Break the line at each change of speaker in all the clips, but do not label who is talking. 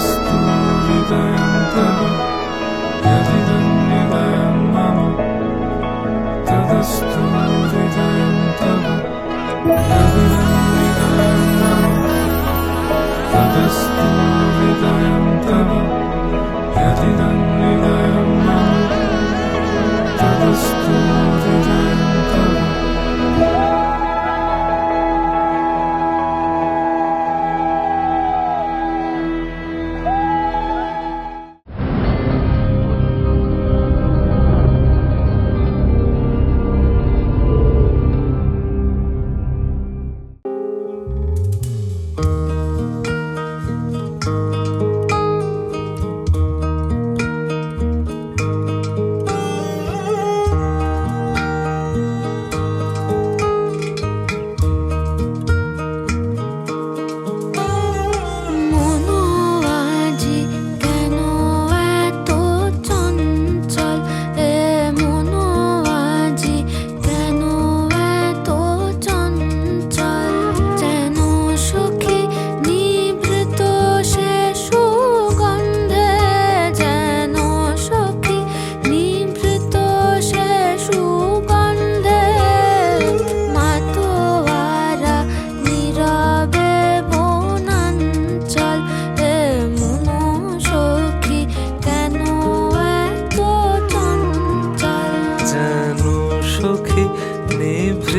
Estuve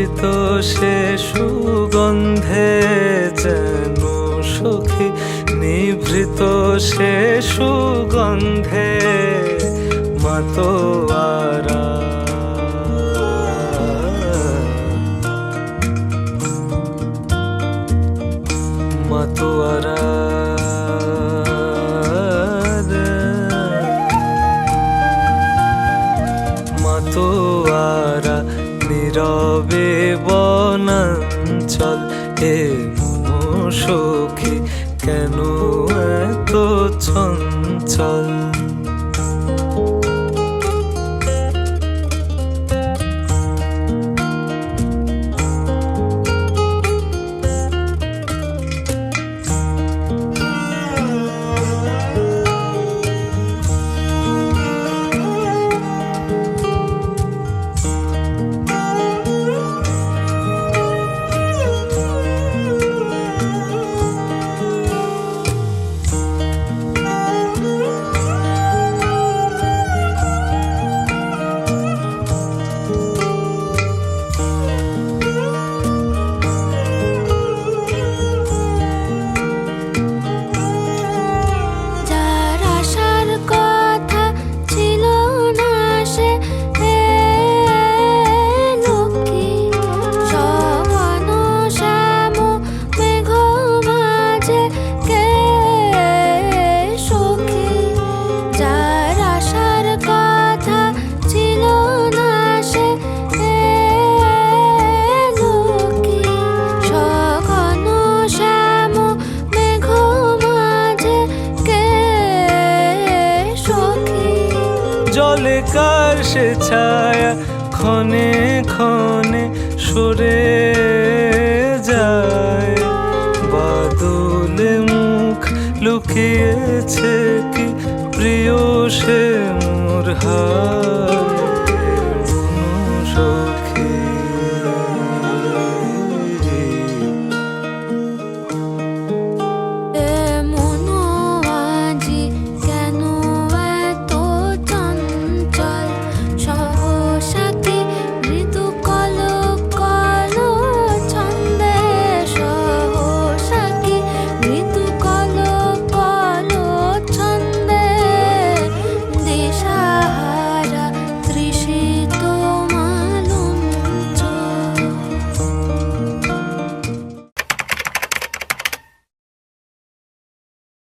মিশ্রিত সে সুগন্ধে যেন সুখী নিভৃত সে সুগন্ধে
মতো মাতোয়ারা। মাতোয়ারা। নীরবে বনাঞ্চল এ মন কেন এত চঞ্চল? জলে কার সে ছায়া ক্ষণে ক্ষণে সরে যায়। বাদলে মুখ লুকিয়েছে কি প্রিয় সে মোর হায়।